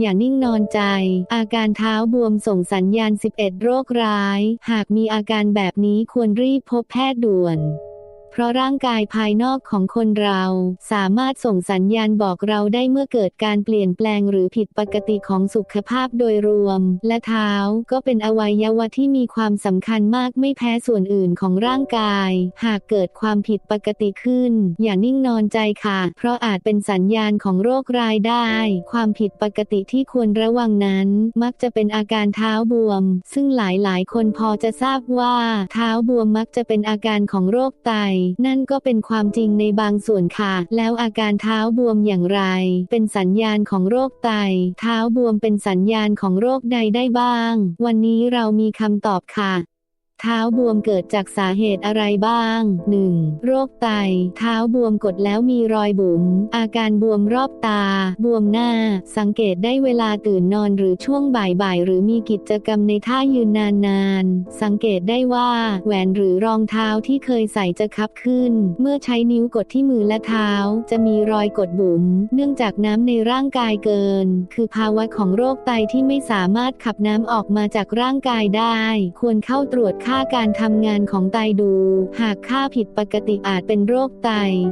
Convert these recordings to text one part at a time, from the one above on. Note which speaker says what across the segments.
Speaker 1: อย่านิ่งนอนใจ อาการเท้าบวมส่งสัญญาณ 11 โรคร้าย หากมีอาการแบบนี้ควรรีบพบแพทย์ด่วน เพราะร่างกายภายนอกของคนเราสามารถส่งสัญญาณบอกเราได้เมื่อเกิดการเปลี่ยนแปลงหรือผิดปกติของสุขภาพโดยรวม และเท้าก็เป็นอวัยวะที่มีความสำคัญมากไม่แพ้ส่วนอื่นของร่างกาย หากเกิดความผิดปกติขึ้น อย่านิ่งนอนใจค่ะ เพราะอาจเป็นสัญญาณของโรครายได้ ความผิดปกติที่ควรระวังนั้น มักจะเป็นอาการเท้าบวม ซึ่งหลายๆ คนพอจะทราบว่า เท้าบวมมักจะเป็นอาการของโรคไตนั่นก็เป็นความจริงในบางส่วนค่ะ แล้วอาการเท้าบวมอย่างไร เป็นสัญญาณของโรคไต เท้าบวมเป็นสัญญาณของโรคใดได้บ้าง วันนี้เรามีคำตอบค่ะ เท้าบวมเกิดจากสาเหตุอะไรบ้าง 1. โรคไต เท้าบวมกดแล้วมีรอยบุ๋ม อาการบวมรอบตา บวมหน้า สังเกตได้เวลาตื่นนอนหรือช่วงบ่ายๆ หรือมีกิจกรรมในท่ายืนนานๆ สังเกตได้ว่า แหวนหรือรองเท้าที่เคยใส่จะคับขึ้น เมื่อใช้นิ้วกดที่มือและเท้า จะมีรอยกดบุ๋ม เนื่องจากน้ำในร่างกายเกิน คือภาวะของโรคไตที่ไม่สามารถขับน้ำออกมาจากร่างกายได้ ควรเข้าตรวจค่าการทำงานของไตดู หากค่าผิดปกติอาจเป็นโรคไต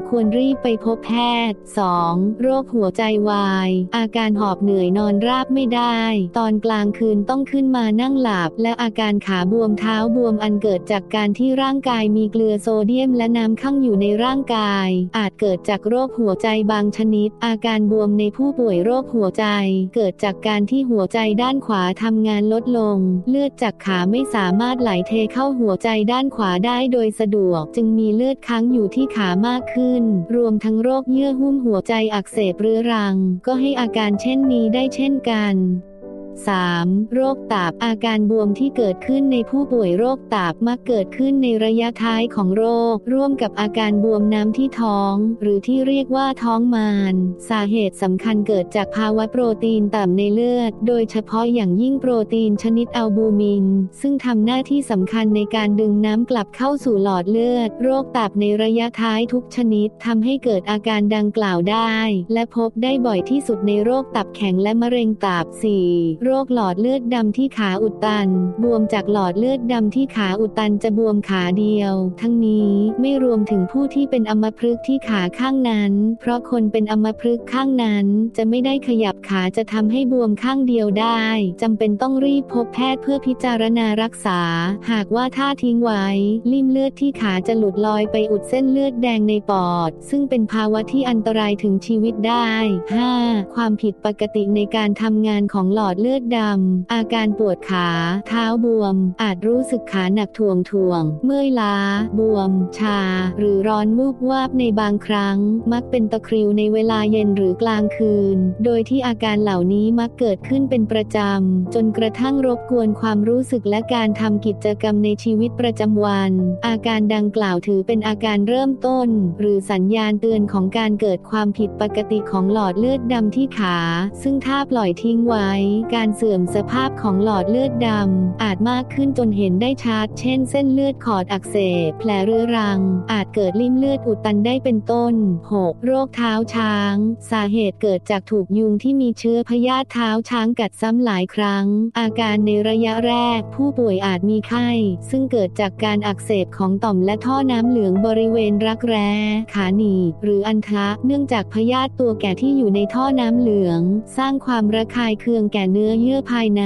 Speaker 1: ควรรีบไปพบแพทย์ 2. โรคหัวใจวาย อาการหอบเหนื่อยนอนราบไม่ได้ ตอนกลางคืนต้องขึ้นมานั่งหลับ และอาการขาบวมเท้าบวมอันเกิดจากการที่ร่างกายมีเกลือโซเดียมและน้ำข้างอยู่ในร่างกาย อาจเกิดจากโรคหัวใจบางชนิด อาการบวมในผู้ป่วยโรคหัวใจ เกิดจากการที่หัวใจด้านขวาทำงานลดลง เลือดจากขาไม่สามารถไหลเทเข้าหัวใจด้านขวาได้โดยสะดวก จึงมีเลือดค้างอยู่ที่ขามากขึ้น รวมทั้งโรคเยื่อหุ้มหัวใจอักเสบเรื้อรัง ก็ให้อาการเช่นนี้ได้เช่นกัน 3. โรคตับอาการบวมที่เกิดขึ้นในผู้ป่วยโรคตับมักเกิดขึ้นในระยะท้ายของโรค ร่วมกับอาการบวมน้ำที่ท้อง หรือที่เรียกว่าท้องมารสาเหตุสำคัญเกิดจากภาวะโปรตีนต่ำในเลือด โดยเฉพาะอย่างยิ่งโปรตีนชนิดอัลบูมิน ซึ่งทำหน้าที่สำคัญในการดึงน้ำกลับเข้าสู่หลอดเลือด โรคตับในระยะท้ายทุกชนิดทำให้เกิดอาการดังกล่าวได้ และพบได้บ่อยที่สุดในโรคตับแข็งและมะเร็งตับ 4. โรคหลอดเลือดดำที่ขาอุดตัน บวมจากหลอดเลือดดำที่ขาอุดตันจะบวมขาเดียว ทั้งนี้ไม่รวมถึงผู้ที่เป็นอัมพฤกษ์ที่ขาข้างนั้น เพราะคนเป็นอัมพฤกษ์ข้างนั้น จะไม่ได้ขยับขาจะทำให้บวมข้างเดียวได้จำเป็นต้องรีบพบแพทย์เพื่อพิจารณารักษา หากว่าถ้าทิ้งไว้ ลิ่มเลือดที่ขาจะหลุดลอยไปอุดเส้นเลือดแดงในปอด ซึ่งเป็นภาวะที่อันตรายถึงชีวิตได้ 5. ความผิดปกติในการทำงานของหลอดเลือดลือดดำ อาการปวดขา เท้าบวม อาจรู้สึกขาหนักถ่วงถ่วง เมื่อยล้า บวม ชา หรือร้อนวูบวาบในบางครั้ง มักเป็นตะคริวในเวลาเย็นหรือกลางคืน โดยที่อาการเหล่านี้มักเกิดขึ้นเป็นประจำ จนกระทั่งรบกวนความรู้สึกและการทำกิจกรรมในชีวิตประจำวัน อาการดังกล่าวถือเป็นอาการเริ่มต้น หรือสัญญาณเตือนของการเกิดความผิดปกติของหลอดเลือดดำที่ขา ซึ่งถ้าปล่อยทิ้งไว้การการเสื่อมสภาพของหลอดเลือดดำ อาจมากขึ้นจนเห็นได้ชัด เช่นเส้นเลือดขอดอักเสบ แผลเรื้อรัง อาจเกิดริ่มเลือดอุดตันได้เป็นต้น 6. โรคเท้าช้าง สาเหตุเกิดจากถูกยุงที่มีเชื้อพยาธิเท้าช้างกัดซ้ำหลายครั้ง อาการในระยะแรก ผู้ป่วยอาจมีไข้ ซึ่งเกิดจากการอักเสบของต่อมและท่อน้ำเหลืองบริเวณรักแร้ ขาหนีบหรืออันทะ เนื่องจากพยาธิตัวแก่ที่อยู่ในท่อน้ำเหลือง สร้างความระคายเคืองแก่เนื้อเยื่อภายใน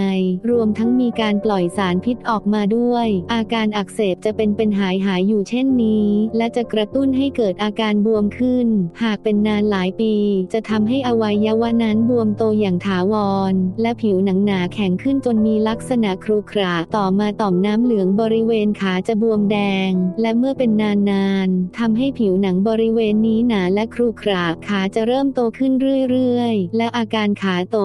Speaker 1: รวมทั้งมีการปล่อยสารพิษออกมาด้วย อาการอักเสบจะเป็นเป็นหายหายอยู่เช่นนี้ และจะกระตุ้นให้เกิดอาการบวมขึ้น หากเป็นนานหลายปี จะทำให้อวัยวะนั้นบวมโตอย่างถาวร และผิวหนังหนาแข็งขึ้นจนมีลักษณะครุขระต่อมาต่อมน้ำเหลืองบริเวณขาจะบวมแดง และเมื่อเป็นนานๆทำให้ผิวหนังบริเวณนี้หนาและครุขระขาจะเริ่มโตขึ้นเรื่อยๆ และอาการขาโต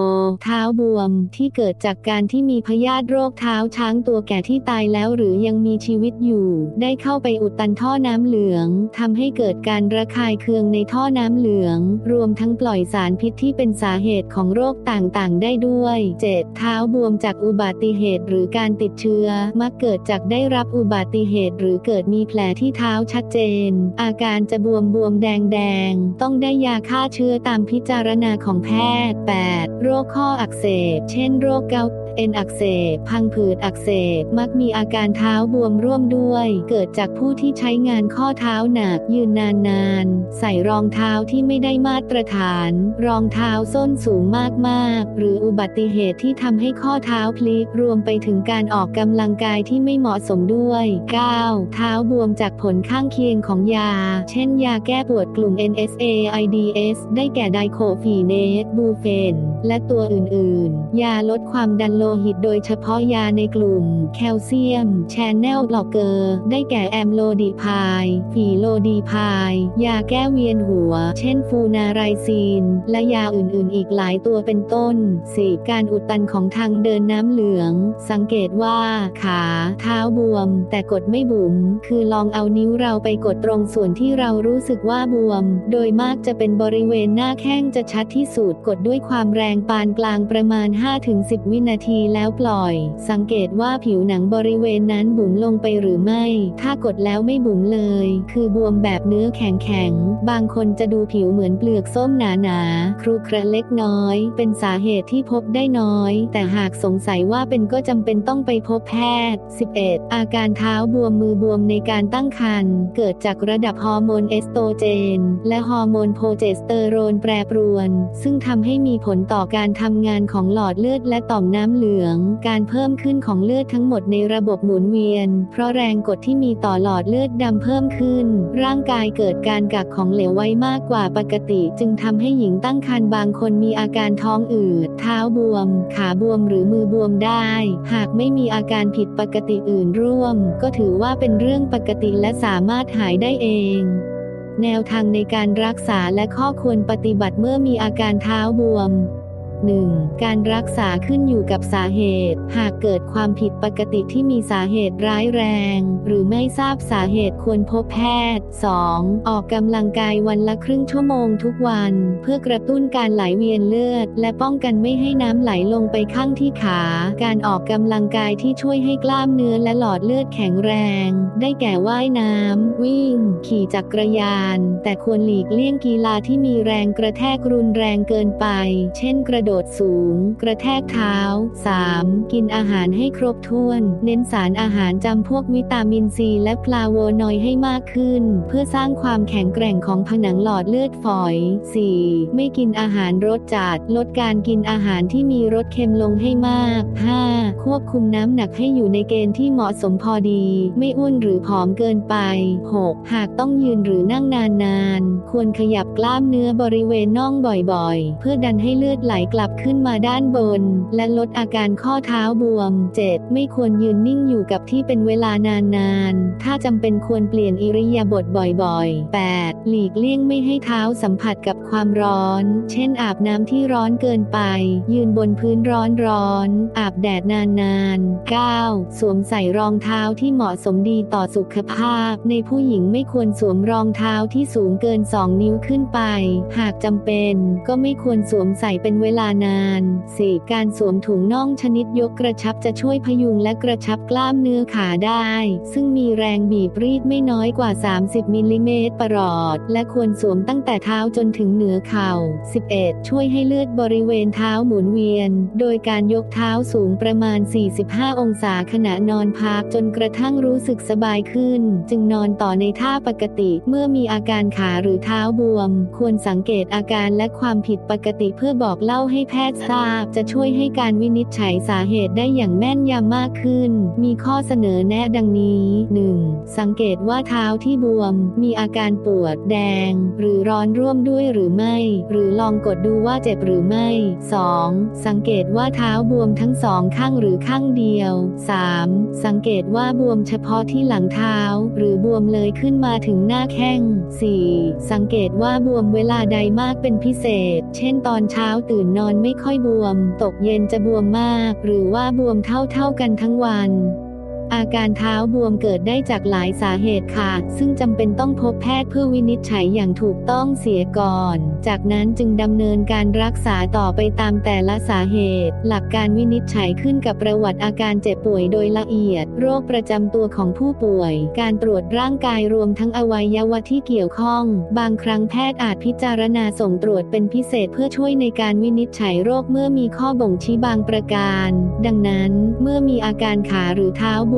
Speaker 1: เท้าบวมที่เกิดจากการที่มีพยาธิโรคเท้าช้างตัวแก่ที่ตายแล้วหรือยังมีชีวิตอยู่ ได้เข้าไปอุดตันท่อน้ำเหลืองทำให้เกิดการระคายเคืองในท่อน้ำเหลือง รวมทั้งปล่อยสารพิษที่เป็นสาเหตุของโรคต่างๆ ได้ด้วย 7. เท้าบวมจากอุบัติเหตุหรือการติดเชื้อ มักเกิดจากได้รับอุบัติเหตุ หรือเกิดมีแผลที่เท้าชัดเจน อาการจะบวมบวมแดงแดงต้องได้ยาฆ่าเชื้อตามพิจารณาของแพทย์ 8. โรคข้ออักเสบ เช่นช่นโรคเกาต์ เอ็นอักเสบ พังผืดอักเสบ มักมีอาการเท้าบวมร่วมด้วย เกิดจากผู้ที่ใช้งานข้อเท้าหนัก ยืนนานๆ ใส่รองเท้าที่ไม่ได้มาตรฐาน รองเท้าส้นสูงมากๆ หรืออุบัติเหตุที่ทำให้ข้อเท้าพลิก รวมไปถึงการออกกำลังกายที่ไม่เหมาะสมด้วย 9. เท้าบวมจากผลข้างเคียงของยา เช่น ยาแก้ปวดกลุ่ม NSAIDs ได้แก่ไดโคฟีเนสบูเฟน และตัวอื่นๆ ยาลดความดันโลหิตโดยเฉพาะยาในกลุ่ม แคลเซียม แชนแนลบล็อกเกอร์ ได้แก่แอมโลดีพายฟีโลดีพาย ยาแก้เวียนหัว เช่นฟูนาไรซีน และยาอื่นๆ อีกหลายตัวเป็นต้น 4. การอุดตันของทางเดินน้ำเหลือง สังเกตว่า ขา เท้าบวม แต่กดไม่บุ๋ม คือลองเอานิ้วเราไปกดตรงส่วนที่เรารู้สึกว่าบวม โดยมากจะเป็นบริเวณหน้าแข้งจะชัดที่สุด กดด้วยความแรงปานกลางประมาณ 5-10 วินาทีแล้วปล่อย สังเกตว่าผิวหนังบริเวณนั้นบุ๋มลงไปหรือไม่ ถ้ากดแล้วไม่บุ๋มเลย คือบวมแบบเนื้อแข็งแข็งๆบางคนจะดูผิวเหมือนเปลือกส้มหนาหนาๆครุขระเล็กน้อย เป็นสาเหตุที่พบได้น้อย แต่หากสงสัยว่าเป็นก็จำเป็นต้องไปพบแพทย์ 11. อาการเท้าบวมมือบวมในการตั้งครรภ์เกิดจากระดับฮอร์โมนเอสโตรเจน และฮอร์โมนโพรเจสเตอโรนแปรปรวน ซึ่งทำให้มีผลต่อการทำงานของหลอดเลือดและต่อมน้ำเหลือง การเพิ่มขึ้นของเลือดทั้งหมดในระบบหมุนเวียน เพราะแรงกดที่มีต่อหลอดเลือดดำเพิ่มขึ้น ร่างกายเกิดการกักของเหลวไว้มากกว่าปกติจึงทำให้หญิงตั้งครรภ์บางคนมีอาการท้องอืด เท้าบวม ขาบวมหรือมือบวมได้ หากไม่มีอาการผิดปกติอื่นร่วม ก็ถือว่าเป็นเรื่องปกติและสามารถหายได้เองแนวทางในการรักษาและข้อควรปฏิบัติเมื่อมีอาการเท้าบวม 1. การรักษาขึ้นอยู่กับสาเหตุ หากเกิดความผิดปกติที่มีสาเหตุร้ายแรง หรือไม่ทราบสาเหตุควรพบแพทย์ 2. ออกกำลังกายวันละครึ่งชั่วโมงทุกวัน เพื่อกระตุ้นการไหลเวียนเลือด และป้องกันไม่ให้น้ำไหลลงไปข้างที่ขา การออกกำลังกายที่ช่วยให้กล้ามเนื้อและหลอดเลือดแข็งแรง ได้แก่ว่ายน้ำวิ่ง ขี่จักรยาน แต่ควรหลีกเลี่ยงกีฬาที่มีแรงกระแทกรุนแรงเกินไป เช่นกระโดโดสูง กระแทกเท้า 3. กินอาหารให้ครบถ้วน เน้นสารอาหารจำพวกวิตามินซีและฟลาโวนอยด์ให้มากขึ้น เพื่อสร้างความแข็งแกร่งของผนังหลอดเลือดฝอย 4. ไม่กินอาหารรสจัด ลดการกินอาหารที่มีรสเค็มลงให้มาก 5. ควบคุมน้ำหนักให้อยู่ในเกณฑ์ที่เหมาะสมพอดี ไม่อ้วนหรือผอมเกินไป 6. หากต้องยืนหรือนั่งนานๆ ควรขยับกล้ามเนื้อบริเวณน่องบ่อยๆ เพื่อดันให้เลือดไหลกลับขึ้นมาด้านบน และลดอาการข้อเท้าบวม 7. ไม่ควรยืนนิ่งอยู่กับที่เป็นเวลานานๆ ถ้าจำเป็นควรเปลี่ยนอิริยาบถบ่อยๆ 8. หลีกเลี่ยงไม่ให้เท้าสัมผัสกับความร้อน เช่นอาบน้ำที่ร้อนเกินไป ยืนบนพื้นร้อนร้อนๆอาบแดดนานๆ 9. สวมใส่รองเท้าที่เหมาะสมดีต่อสุขภาพ ในผู้หญิงไม่ควรสวมรองเท้าที่สูงเกิน 2 นิ้วขึ้นไป หากจำเป็นก็ไม่ควรสวมใส่เป็นเวลานาน 4. การสวมถุงน่องชนิดยกกระชับจะช่วยพยุงและกระชับกล้ามเนื้อขาได้ ซึ่งมีแรงบีบรีดไม่น้อยกว่า 30มิลลิเมตรประหลอด และควรสวมตั้งแต่เท้าจนถึงเหนือเข่า 11. ช่วยให้เลือดบริเวณเท้าหมุนเวียน โดยการยกเท้าสูงประมาณ 45 องศาขณะนอนพักจนกระทั่งรู้สึกสบายขึ้น จึงนอนต่อในท่าปกติเมื่อมีอาการขาหรือเท้าบวม ควรสังเกตอาการและความผิดปกติเพื่อบอกเล่าให้แพทย์ทราบจะช่วยให้การวินิจฉัยสาเหตุได้อย่างแม่นยำมากขึ้น มีข้อเสนอแนะดังนี้ 1. สังเกตว่าเท้าที่บวม มีอาการปวดแดง หรือร้อนร่วมด้วยหรือไม่ หรือลองกดดูว่าเจ็บหรือไม่ 2. สังเกตว่าเท้าบวมทั้งสองข้างหรือข้างเดียว 3. สังเกตว่าบวมเฉพาะที่หลังเท้า หรือบวมเลยขึ้นมาถึงหน้าแข้ง 4. สังเกตว่าบวมเวลาใดมากเป็นพิเศษ เช่นตอนเช้าตื่นนอนอนไม่ค่อยบวม ตกเย็นจะบวมมาก หรือว่าบวมเท่าๆกันทั้งวัน อาการเท้าบวมเกิดได้จากหลายสาเหตุค่ะ ซึ่งจำเป็นต้องพบแพทย์เพื่อวินิจฉัยอย่างถูกต้องเสียก่อน จากนั้นจึงดำเนินการรักษาต่อไปตามแต่ละสาเหตุ หลักการวินิจฉัยขึ้นกับประวัติอาการเจ็บป่วยโดยละเอียด โรคประจำตัวของผู้ป่วย การตรวจร่างกายรวมทั้งอวัยวะที่เกี่ยวข้อง บางครั้งแพทย์อาจพิจารณาส่งตรวจเป็นพิเศษเพื่อช่วยในการวินิจฉัยโรคเมื่อมีข้อบ่งชี้บางประการ ดังนั้น เมื่อมีอาการขาหรือเท้าบว